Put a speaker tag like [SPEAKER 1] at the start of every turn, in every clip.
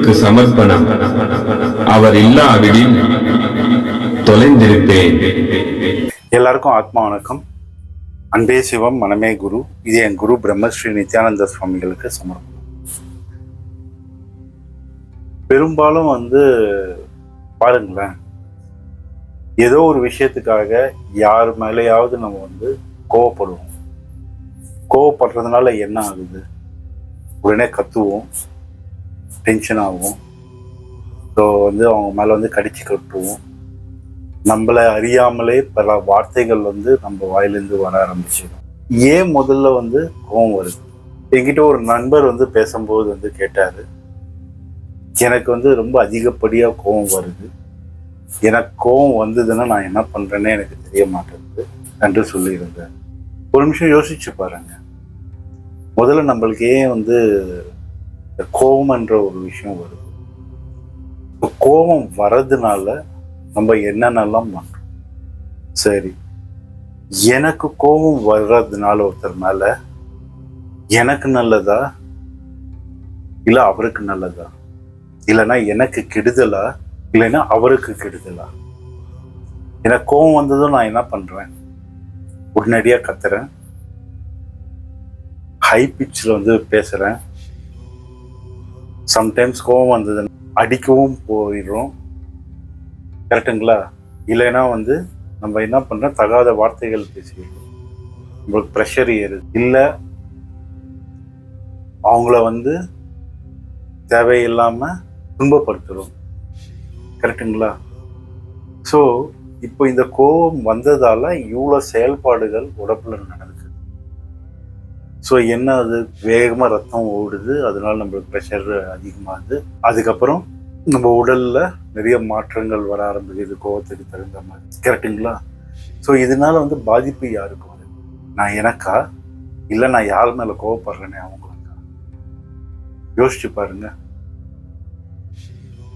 [SPEAKER 1] குருவுக்கு சமர்ப்பணம். அவர் இல்லாவிடில் தொலைந்திருப்பேன்.
[SPEAKER 2] எல்லாருக்கும் ஆத்மா வணக்கம். அன்பே சிவம் மனமே குரு. இது என் குரு பிரம்மஸ்ரீ நித்யானந்த சுவாமிகளுக்கு சமர்ப்பணம். பெரும்பாலும் வந்து பாருங்களேன். ஏதோ ஒரு விஷயத்துக்காக யார் மேலேயாவது நம்ம வந்து கோவப்படுவோம். கோவப்படுறதுனால என்ன ஆகுது? உடனே கத்துவோம். டென்ஷன் ஆகும். ஸோ வந்து அவங்க மேலே வந்து கடிச்சு கட்டுவோம். நம்மளை அறியாமலே பல வார்த்தைகள் வந்து நம்ம வாயிலேருந்து வர ஆரம்பிச்சிடும். ஏன் முதல்ல வந்து கோவம் வருது? என்கிட்ட ஒரு நண்பர் வந்து பேசும்போது வந்து கேட்டார். எனக்கு வந்து ரொம்ப அதிகப்படியாக கோவம் வருது. எனக்கு கோவம் வந்ததுன்னா நான் என்ன பண்ணுறேன்னே எனக்கு தெரிய மாட்டேங்குது. என்று சொல்லியிருந்தேன் ஒரு நிமிஷம் யோசிச்சு பாருங்க. முதல்ல நம்மளுக்கு ஏன் வந்து இந்த கோபம்ன்ற ஒரு விஷயம் வருது. இப்போ கோபம் வர்றதுனால நம்ம என்னென்னலாம் பண்ணுறோம் சரி. எனக்கு கோபம் வர்றதுனால ஒருத்தர் மேல எனக்கு நல்லதா? இல்ல அவருக்கு நல்லதா? இல்லைன்னா எனக்கு கெடுதலா? இல்லைன்னா அவருக்கு கெடுதலா? எனக்கு கோபம் வந்ததும் நான் என்ன பண்றேன்? உடனடியா கத்துறேன். ஹை பிச்சில் வந்து பேசுறேன். சம்டைம்ஸ் கோவம் வந்தது அடிக்கவும் போயிடுறோம். கரெக்டுங்களா இல்லைன்னா வந்து நம்ம என்ன பண்ணுறோம் தகாத வார்த்தைகள் பேசிடுறோம். நம்மளுக்கு ப்ரெஷர் ஏறுது. இல்லை அவங்கள வந்து தேவையில்லாமல் துன்பப்படுத்துகிறோம் கரெக்டுங்களா ஸோ இப்போ இந்த கோபம் வந்ததால் இவ்வளோ செயல்பாடுகள் உடம்புல நடக்குது ஸோ என்ன அது? வேகமாக ரத்தம் ஓடுது. அதனால நம்மளுக்கு ப்ரெஷர் அதிகமாகுது. அதுக்கப்புறம் நம்ம உடலில் நிறைய மாற்றங்கள் வர ஆரம்பிக்குது. கோவத்துக்கு தகுந்த மாதிரி. கரெக்டுங்களா ஸோ இதனால வந்து பாதிப்பு யாருக்கு வருது? நான் எனக்கா? இல்லை நான் யார் மேலே கோவப்படுறேனே அவங்களுக்கா? யோசிச்சு பாருங்க.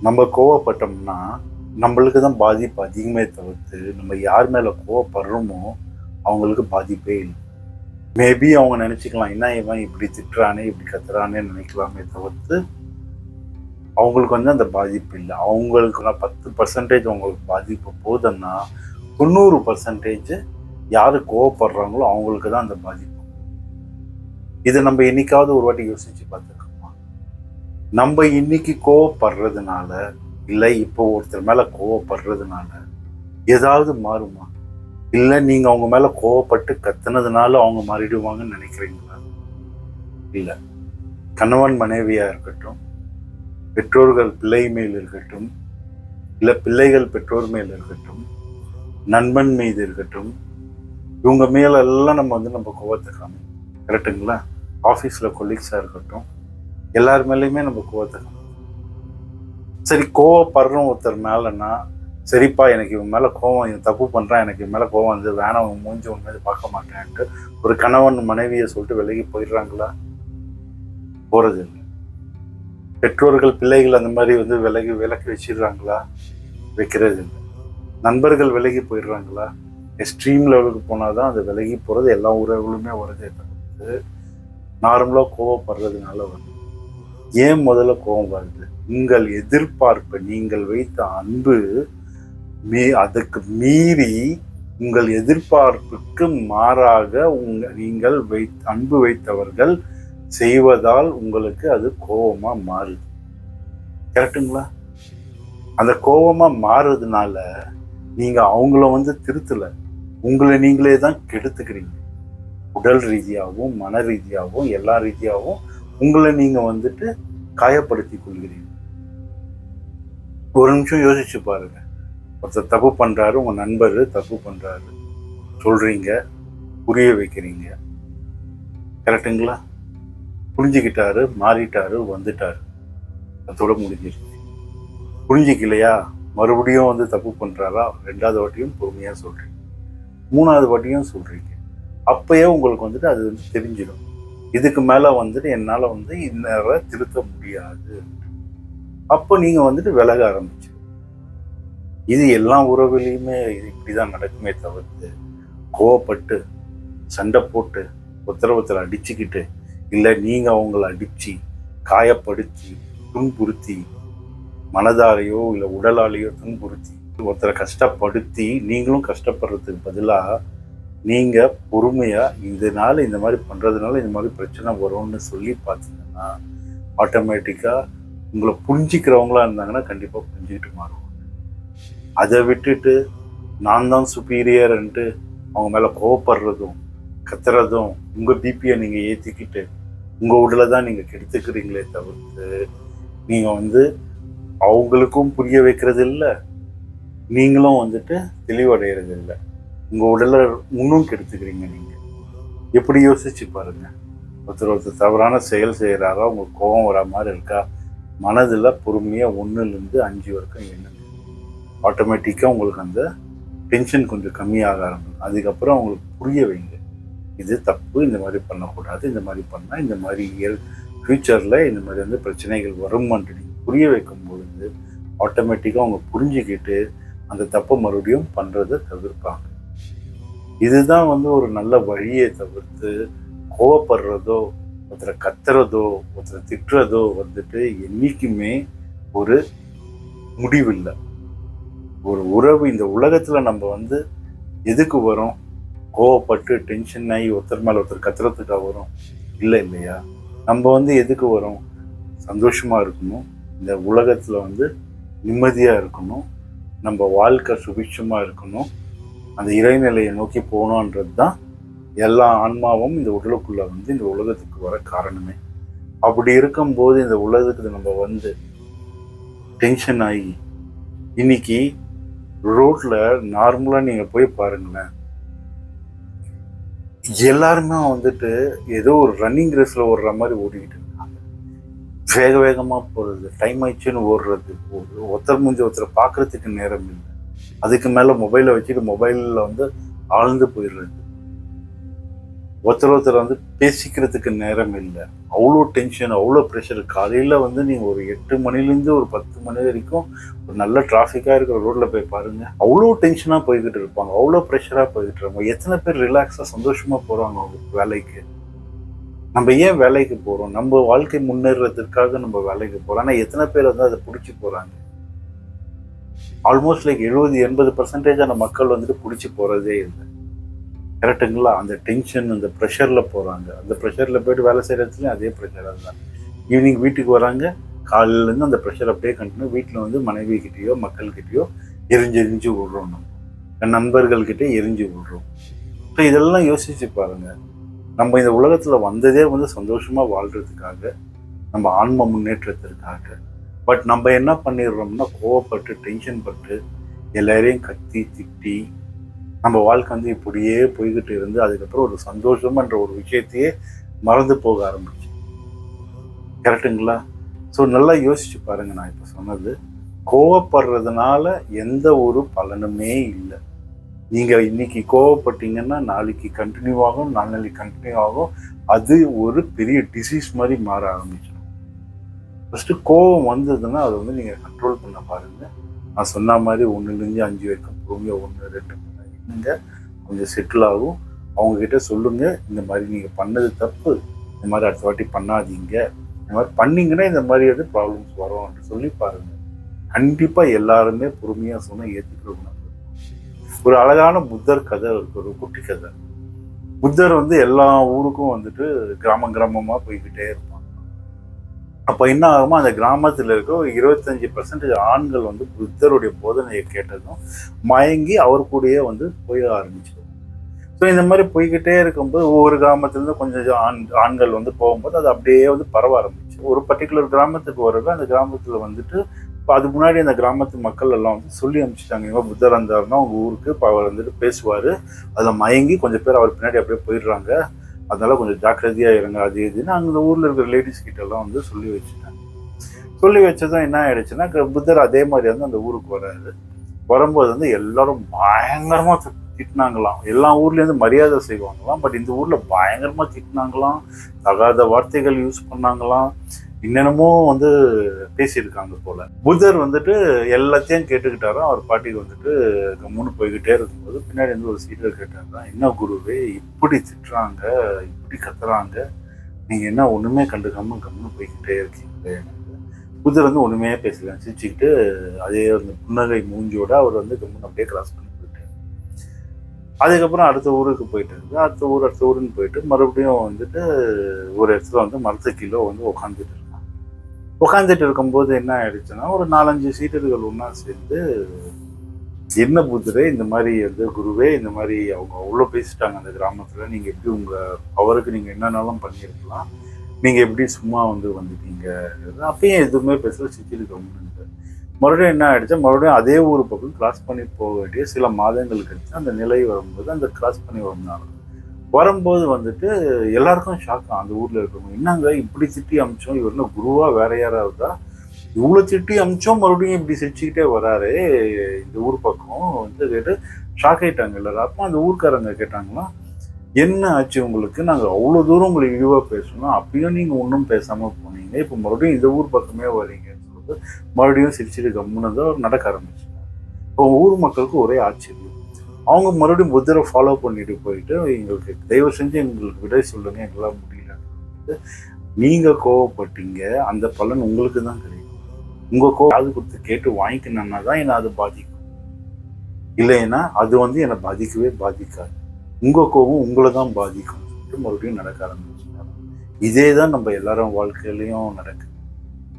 [SPEAKER 2] நம்ம கோவப்பட்டோம்னா நம்மளுக்கு தான் பாதிப்பு அதிகமே தவிர்த்து நம்ம யார் மேலே கோவப்படுறோமோ அவங்களுக்கு பாதிப்பே இல்லை. மேபி அவங்க நினச்சிக்கலாம் என்ன இவன் இப்படி திட்டுறானே இப்படி கத்துறானே நினைக்கலாமே தவிர்த்து அவங்களுக்கு வந்து அந்த பாதிப்பு இல்லை. அவங்களுக்கு பத்து பர்சன்டேஜ் அவங்களுக்கு பாதிப்பு போதுன்னா தொண்ணூறு பர்சன்டேஜ் யார் கோவப்படுறாங்களோ அவங்களுக்கு தான் அந்த பாதிப்பு. இதை நம்ம என்னைக்காவது ஒரு வாட்டி யோசிச்சு பார்த்துருக்கோமா நம்ம இன்னைக்கு கோவப்படுறதுனால இல்லை இப்போ ஒருத்தர் மேலே கோவப்படுறதுனால ஏதாவது மாறுமா? இல்லை நீங்கள் அவங்க மேலே கோவப்பட்டு கத்துனதுனால அவங்க மாறிடுவாங்கன்னு நினைக்கிறீங்களா? இல்லை. கணவன் மனைவியாக இருக்கட்டும் பெற்றோர்கள் பிள்ளை மேல் இருக்கட்டும் இல்லை பிள்ளைகள் பெற்றோர் மேல் இருக்கட்டும் நண்பன் மீது இருக்கட்டும் இவங்க மேலெல்லாம் நம்ம வந்து நம்ம கோவத்தை காமிக்கணும். கரெக்டுங்களா ஆஃபீஸில் கொலீக்ஸாக இருக்கட்டும் எல்லார் மேலேயுமே நம்ம கோவத்தை சரி கோவப்படுறோம் ஒருத்தர் மேலன்னா சரிப்பா எனக்கு இவன் மேலே கோவம் இவன் தப்பு பண்ணுறான் எனக்கு இவன் மேலே கோவம் வந்து வேணாம் அவன் மூஞ்சி உண்மையை பார்க்க மாட்டேன்ட்டு ஒரு கணவன் மனைவியை சொல்லிட்டு விலகி போயிடுறாங்களா? போகிறது இல்லை. பெற்றோர்கள் பிள்ளைகள் அந்த மாதிரி வந்து விலகி விலக்கி வச்சிடுறாங்களா? வைக்கிறது இல்லை. நண்பர்கள் விலகி போயிடுறாங்களா? எக்ஸ்ட்ரீம் லெவலுக்கு போனால் தான் அது விலகி போகிறது எல்லா உறவுகளுமே வருதே. தவிர்த்து நார்மலாக கோவப்படுறதுனால வருது. ஏன் முதல்ல கோபம் வருது? உங்கள் எதிர்பார்ப்பு நீங்கள் வைத்த அன்பு மீ அதுக்கு மீறி உங்கள் எதிர்பார்ப்புக்கு மாறாக உங்கள் நீங்கள் வை அன்பு வைத்தவர்கள் செய்வதால் உங்களுக்கு அது கோபமாக மாறுது. கரெக்டுங்களா அந்த கோபமாக மாறுறதுனால நீங்கள் அவங்கள வந்து திருத்தலை. உங்களை நீங்களே தான் கெடுத்துக்கிறீங்க. உடல் ரீதியாகவும் மன ரீதியாகவும் எல்லா ரீதியாகவும் உங்களை நீங்கள் வந்துட்டு காயப்படுத்தி கொள்கிறீங்க. ஒரு நிமிஷம் யோசிச்சு பாருங்க. ஒருத்தர் தப்பு பண்ணுறாரு உங்கள் நண்பர் தப்பு பண்ணுறாரு சொல்கிறீங்க புரிய வைக்கிறீங்க. கரெக்டுங்களா புரிஞ்சுக்கிட்டாரு மாறிட்டாரு வந்துட்டாரு. அதோட முடிஞ்சிருச்சு. புரிஞ்சிக்கலையா? மறுபடியும் வந்து தப்பு பண்ணுறாரா ரெண்டாவது வாட்டியும் பொறுமையாக சொல்கிறீங்க மூணாவது வாட்டியும் சொல்கிறீங்க அப்போயே உங்களுக்கு வந்துட்டு அது வந்து தெரிஞ்சிடும். இதுக்கு மேலே வந்துட்டு என்னால் வந்து இந்நேரம் திருத்த முடியாது. அப்போ நீங்கள் வந்துட்டு விலக ஆரம்பிச்சு இது எல்லா உறவுலையுமே இது இப்படிதான் நடக்குமே தவிர்த்து கோவப்பட்டு சண்டை போட்டு உத்தரவத்தில் அடிச்சுக்கிட்டு இல்லை நீங்கள் அவங்கள அடித்து காயப்படுத்தி துன்புறுத்தி மனதாலேயோ இல்லை உடலாலேயோ துன்புறுத்தி ஒருத்தரை கஷ்டப்படுத்தி நீங்களும் கஷ்டப்படுறதுக்கு பதிலாக நீங்கள் பொறுமையாக இதனால் இந்த மாதிரி பண்ணுறதுனால இந்த மாதிரி பிரச்சனை வரும்னு சொல்லி பார்த்தீங்கன்னா ஆட்டோமேட்டிக்காக உங்களை புரிஞ்சிக்கிறவங்களா இருந்தாங்கன்னா கண்டிப்பாக புரிஞ்சுக்கிட்டு மாறும். அதை விட்டுட்டு நான் தான் சுப்பீரியர்ன்ட்டு அவங்க மேலே கோவப்படுறதும் கத்துறதும் உங்கள் பிபியை நீங்கள் ஏற்றிக்கிட்டு உங்கள் உடலை தான் நீங்கள் கெடுத்துக்கிறீங்களே தவிர்த்து நீங்கள் வந்து அவங்களுக்கும் புரிய வைக்கிறது இல்லை நீங்களும் வந்துட்டு தெளிவடைகிறது இல்லை. உங்கள் உடலை இன்னும் கெடுத்துக்கிறீங்க நீங்கள் எப்படி யோசிச்சு பாருங்க. ஒருத்தர் ஒருத்தர் தவறான செயல் செய்கிறாரா உங்களுக்கு கோபம் வர மாதிரி இருக்கா? மனதில் பொறுமையாக ஒன்றுலேருந்து அஞ்சு வரைக்கும் என்ன ஆட்டோமேட்டிக்காக உங்களுக்கு அந்த டென்ஷன் கொஞ்சம் கம்மியாக ஆரம்பிக்கும். அதுக்கப்புறம் அவங்களுக்கு புரிய வைங்க. இது தப்பு இந்த மாதிரி பண்ணக்கூடாது இந்த மாதிரி பண்ணால் இந்த மாதிரி இயல் ஃப்யூச்சரில் இந்த மாதிரி வந்து பிரச்சனைகள் வருமான்ட்டு நீங்கள் புரிய வைக்கும் பொழுது ஆட்டோமேட்டிக்காக அவங்க புரிஞ்சுக்கிட்டு அந்த தப்பை மறுபடியும் பண்ணுறதை தவிர்ப்பாங்க. இதுதான் வந்து ஒரு நல்ல வழியை தவிர்த்து கோவப்படுறதோ ஒருத்தரை கத்துறதோ ஒருத்தரை திட்டுறதோ வந்துட்டு என்றைக்குமே ஒரு முடிவில்லை. ஒரு உறவு இந்த உலகத்தில் நம்ம வந்து எதுக்கு வரோம்? கோவப்பட்டு டென்ஷன் ஆகி ஒருத்தர் மேலே ஒருத்தர் கத்துறதுக்காக வரும்? இல்லை இல்லையா? நம்ம வந்து எதுக்கு வரோம்? சந்தோஷமாக இருக்கணும். இந்த உலகத்தில் வந்து நிம்மதியாக இருக்கணும். நம்ம வாழ்க்கை சுபிட்சமாக இருக்கணும். அந்த இறைநிலையை நோக்கி போகணுன்றது தான் எல்லா ஆன்மாவும் இந்த உடலுக்குள்ளே வந்து இந்த உலகத்துக்கு வர காரணமே. அப்படி இருக்கும்போது இந்த உலகத்துக்கு நம்ம வந்து டென்ஷன் ஆகி இன்னைக்கு ரோட்டில் நார்மலாக நீங்கள் போய் பாருங்களேன். எல்லாருமே வந்துட்டு ஏதோ ஒரு ரன்னிங் ரேஸில் ஓடுற மாதிரி ஓடிக்கிட்டு இருக்காங்க. வேக வேகமாக போடுறது டைம் ஆயிடுச்சுன்னு ஓடுறது ஒரு ஒருத்தர் முடிஞ்ச ஒருத்தர் பார்க்கறதுக்கு நேரம் இல்லை. அதுக்கு மேலே மொபைலை வச்சுட்டு மொபைலில் வந்து ஆழ்ந்து போயிடுறது. ஒருத்தர் ஒருத்தர் வந்து பேசிக்கிறதுக்கு நேரம் இல்லை. அவ்வளோ டென்ஷன் அவ்வளோ ப்ரெஷர் காலையில் வந்து நீங்கள் ஒரு எட்டு மணிலேருந்து ஒரு பத்து மணி வரைக்கும் ஒரு நல்ல டிராஃபிக்காக இருக்கிற ரோட்டில் போய் பாருங்கள் அவ்வளோ டென்ஷனாக போய்கிட்டு இருப்பாங்க. அவ்வளோ ப்ரெஷராக போய்கிட்டு இருப்பாங்க. எத்தனை பேர் ரிலாக்ஸாக சந்தோஷமாக போகிறாங்க அவங்க வேலைக்கு? நம்ம ஏன் வேலைக்கு போகிறோம் நம்ம வாழ்க்கை முன்னேறதுக்காக நம்ம வேலைக்கு போகிறோம் ஆனால் எத்தனை பேர் வந்து அதை பிடிச்சி போகிறாங்க ஆல்மோஸ்ட் லைக் எழுபது எண்பது பர்சன்டேஜான மக்கள் வந்துட்டு பிடிச்சி போகிறதே இல்லை. கரெக்டுங்களா அந்த டென்ஷன் அந்த ப்ரெஷரில் போகிறாங்க அந்த ப்ரெஷரில் போயிட்டு வேலை செய்கிறதுலையும் அதே ப்ரெஷராக தான். ஈவினிங் வீட்டுக்கு வராங்க. காலையிலேருந்து அந்த ப்ரெஷர் அப்படியே கண்டினியூ வீட்டில் வந்து மனைவி கிட்டேயோ மக்கள்கிட்டயோ எரிஞ்சு எரிஞ்சு விடுறோம் நம்ம. நண்பர்கள்கிட்டே எரிஞ்சு விடுறோம் ஸோ இதெல்லாம் யோசிச்சு பாருங்கள் நம்ம இந்த உலகத்தில் வந்ததே வந்து சந்தோஷமாக வாழ்கிறதுக்காக நம்ம ஆன்ம முன்னேற்றத்திற்காக. பட் நம்ம என்ன பண்ணிடுறோம்னா கோவப்பட்டு டென்ஷன் பட்டு எல்லாரையும் கத்தி திட்டி நம்ம வாழ்க்கை வந்து இப்படியே போய்கிட்டு இருந்து அதுக்கப்புறம் ஒரு சந்தோஷம்ன்ற ஒரு விஷயத்தையே மறந்து போக ஆரம்பிச்சு. கரெக்டுங்களா ஸோ நல்லா யோசிச்சு பாருங்க நான் இப்போ சொன்னது. கோவப்படுறதுனால எந்த ஒரு பலனுமே இல்லை. நீங்கள் இன்னைக்கு கோவப்பட்டீங்கன்னா நாளைக்கு கண்டினியூ ஆகும் நாளைக்கு கண்டினியூ ஆகும். அது ஒரு பெரிய டிசீஸ் மாதிரி மாற ஆரம்பிச்சிடும். ஃபஸ்ட்டு கோவம் வந்ததுன்னா அதை வந்து நீங்கள் கண்ட்ரோல் பண்ண பாருங்க. நான் சொன்ன மாதிரி ஒன்றுலேருந்து அஞ்சு வரைக்கும் பொறுமையாக ஒன்று ரெண்டு. நீங்கள் கொஞ்சம் செட்டில் ஆகும். அவங்க கிட்ட சொல்லுங்க. இந்த மாதிரி நீங்கள் பண்ணது தப்பு. இந்த மாதிரி அடுத்த வாட்டி பண்ணாதீங்க. இந்த மாதிரி பண்ணீங்கன்னா இந்த மாதிரி வந்து ப்ராப்ளம்ஸ் வரும்னு சொல்லி பாருங்க. கண்டிப்பாக எல்லாருமே பொறுமையாக சொன்னா ஏத்துக்கிறவங்க ஒரு அழகான புத்தர் கதை இருக்கு ஒரு குட்டி கதை. புத்தர் வந்து எல்லா ஊருக்கும் வந்துட்டு கிராம கிராமமாக போய்கிட்டே இருப்பார். அப்போ என்ன ஆகுமோ அந்த கிராமத்தில் இருக்க ஒரு இருபத்தஞ்சு பர்சன்டேஜ் ஆண்கள் வந்து புத்தருடைய போதனையை கேட்டதும் மயங்கி அவர் கூடயே வந்து போய் ஆரம்பிச்சிடும். ஸோ இந்த மாதிரி போய்கிட்டே இருக்கும்போது ஒவ்வொரு கிராமத்துலேருந்து கொஞ்சம் ஆண் ஆண்கள் வந்து போகும்போது அது அப்படியே வந்து பரவ ஆரம்பிச்சு. ஒரு பர்டிகுலர் கிராமத்துக்கு வரப்ப அந்த கிராமத்தில் வந்துட்டு இப்போ அது முன்னாடி அந்த கிராமத்து மக்கள் எல்லாம் வந்து சொல்லி அனுப்பிச்சிட்டாங்க. இவங்க புத்தர் வந்தாருன்னா அவங்க ஊருக்கு இப்போ அவர் வந்துட்டு பேசுவார். அதில் மயங்கி கொஞ்சம் பேர் அவர் பின்னாடி அப்படியே போயிடுறாங்க. அதனால் கொஞ்சம் ஜாக்கிரதையாக இருங்க அது இதுன்னு அங்கே இந்த ஊரில் இருக்கிற லேடிஸ் கிட்ட எல்லாம் வந்து சொல்லி வச்சுட்டாங்க. சொல்லி வச்சதும் என்ன ஆயிடுச்சுன்னா புத்தர் அதே மாதிரி வந்து அந்த ஊருக்கு வராரு. வரும்போது வந்து எல்லாரும் பயங்கரமாக திட்டினாங்களாம். எல்லா ஊர்லேருந்து மரியாதை செய்வாங்களாம். பட் இந்த ஊரில் பயங்கரமாக திட்டினாங்களாம். தகாத வார்த்தைகள் யூஸ் பண்ணாங்களாம். என்னென்னமோ வந்து பேசியிருக்காங்க போல. புத்தர் வந்துட்டு எல்லாத்தையும் கேட்டுக்கிட்டாராம். அவர் பாட்டிக்கு வந்துட்டு கம்முன்னு போய்கிட்டே இருக்கும்போது பின்னாடி வந்து ஒரு சீடர் கேட்டாராம். என்ன குருவே இப்படி திட்டுறாங்க இப்படி கத்துறாங்க. நீங்கள் என்ன ஒன்றுமே கண்டுக்காமல் கம்முன்னு போய்கிட்டே இருக்கீங்களே? புத்தர் வந்து ஒன்றுமே பேசல. சிரிச்சுக்கிட்டு அதே அந்த புன்னகை மூஞ்சியோட அவர் வந்து கம்முன்னு அப்படியே கிராஸ் பண்ணி அதுக்கப்புறம் அடுத்த ஊருக்கு போயிட்டாரு அடுத்த ஊர் அடுத்த ஊருன்னு போயிட்டு மறுபடியும் வந்துட்டு ஒரு இடத்துல வந்து மரத்து கிலோ வந்து உட்காந்துட்டு இருக்கான். உட்காந்துட்டு இருக்கும்போது என்ன ஆயிடுச்சுன்னா ஒரு நாலஞ்சு சீடர்கள் ஒன்றா சேர்ந்து என்ன புத்தரே இந்த மாதிரி வந்து குருவே இந்த மாதிரி அவங்க அவ்வளோ பேசிட்டாங்க அந்த கிராமத்தில். நீங்கள் எப்படி உங்கள் அவருக்கு நீங்கள் என்னென்னாலும் பண்ணியிருக்கலாம்? நீங்கள் எப்படி சும்மா வந்து வந்துட்டீங்க? அப்பயும் எதுவுமே பேசல சிச்சிட்டு கவர்மெண்ட் மறுபடியும் என்ன ஆகிடுச்சு மறுபடியும் அதே ஊர் பக்கம் கிராஸ் பண்ணி போக வேண்டிய சில மாதங்கள் கழிச்சு அந்த நிலை வரும்போது அந்த கிராஸ் பண்ணி வரும்னால வரும்போது வந்துட்டு எல்லாருக்கும் ஷாக்கம் அந்த ஊரில் இருக்கிறவங்க. என்னங்க இப்படி திட்டி அமிச்சோம்? இவர் என்ன குருவா வேற இருந்தால் இவ்வளோ திட்டி அமிச்சோம் மறுபடியும் இப்படி சிரிச்சுக்கிட்டே வராரு. இந்த ஊர் பக்கம் வந்து கேட்டு ஷாக் ஆயிட்டாங்க எல்லாரும். அப்போ அந்த ஊர்க்காரங்க கேட்டாங்களா என்ன ஆச்சு உங்களுக்கு? நாங்கள் அவ்வளோ தூரம் உங்களை இழிவாக பேசணும். அப்பயும் நீங்கள் ஒன்றும் பேசாமல் போனீங்க. இப்போ மறுபடியும் இந்த ஊர் பக்கமே வரீங்க. சொல்லிட்டு மறுபடியும் சிரிச்சிட்டு கம்முன்னு தான் நடக்க ஆரம்பிச்சாங்க இப்போ ஊர் மக்களுக்கு ஒரே ஆச்சரியம். அவங்க மறுபடியும் புத்தரை ஃபாலோ பண்ணிட்டு போயிட்டு எங்களுக்கு தயவு செஞ்சு எங்களுக்கு விடை சொல்லுங்க எங்களால் முடியல நீங்கள் கோவப்பட்டீங்க அந்த பலன் உங்களுக்கு தான் கிடைக்கும். உங்கள் கோவம் காது கொடுத்து கேட்டு வாங்கிக்கணும்னா தான் என்னை அது பாதிக்கும். இல்லைன்னா அது வந்து என்னை பாதிக்கவே பாதிக்காது. உங்கள் கோபம் உங்களை தான் பாதிக்கும். சொல்லிட்டு மறுபடியும் நடக்க ஆரம்பிச்சுட்டாங்க. இதே தான் நம்ம எல்லாரும் வாழ்க்கையிலையும் நடக்குது.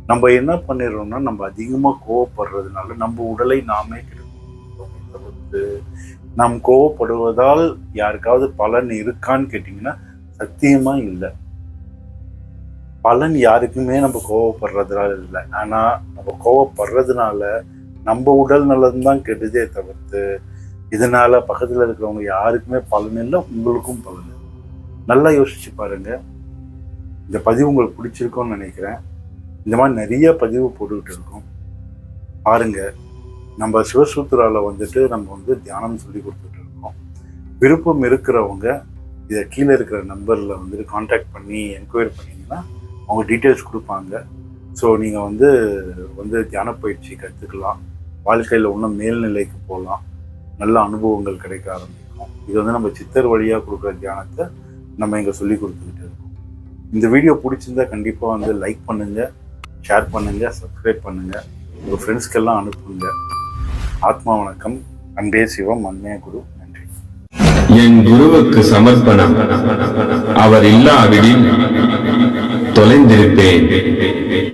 [SPEAKER 2] நம்ம என்ன பண்ணிடுறோம்னா நம்ம அதிகமாக கோவப்படுறதுனால நம்ம உடலை நாமே கெடுக்கிறோம் தவிர்த்து நாம் கோவப்படுவதால் யாருக்காவது பலன் இருக்கான்னு கேட்டிங்கன்னா சத்தியமா இல்லை. பலன் யாருக்குமே நம்ம கோவப்படுறதுனால இல்லை. ஆனால் நம்ம கோவப்படுறதுனால நம்ம உடல் நலன் தான் கெடுதே தவிர்த்து இதனால பக்கத்தில் இருக்கிறவங்க யாருக்குமே பலன் இல்லை உங்களுக்கும் பலன் இல்லை. நல்லா யோசிச்சு பாருங்க. இந்த பதிவு உங்களுக்கு பிடிச்சிருக்கோன்னு நினைக்கிறேன். இந்த மாதிரி நிறைய பதிவு போட்டுக்கிட்டு இருக்கோம். பாருங்க நம்ம சிவசூத்திராவில் வந்துட்டு நம்ம வந்து தியானம் சொல்லி கொடுத்துட்டு இருக்கோம். விருப்பம் இருக்கிறவங்க இதை கீழே இருக்கிற நம்பரில் வந்துட்டு காண்டாக்ட் பண்ணி என்கொயரி பண்ணிங்கன்னா அவங்க டீட்டெயில்ஸ் கொடுப்பாங்க. ஸோ நீங்கள் வந்து வந்து தியான பயிற்சி கற்றுக்கலாம் வாழ்க்கையில் இன்னும் மேல்நிலைக்கு போகலாம். நல்ல அனுபவங்கள் கிடைக்க ஆரம்பிக்கும். இது வந்து நம்ம சித்தர் வழியாக கொடுக்குற தியானத்தை நம்ம இங்கே சொல்லி கொடுத்துக்கிட்டு இருக்கோம். இந்த வீடியோ பிடிச்சிருந்தா கண்டிப்பாக வந்து லைக் பண்ணுங்கள் ஷேர் பண்ணுங்கள் சப்ஸ்கிரைப் பண்ணுங்கள் உங்கள் ஃப்ரெண்ட்ஸ்க்கெல்லாம் அனுப்புங்க. ஆத்மா வணக்கம். அன்பே சிவம் அன்மே குரு நன்றி.
[SPEAKER 1] என் குருவுக்கு சமர்ப்பணம். அவர் இல்லாவிடில் தொலைந்திருப்பேன்.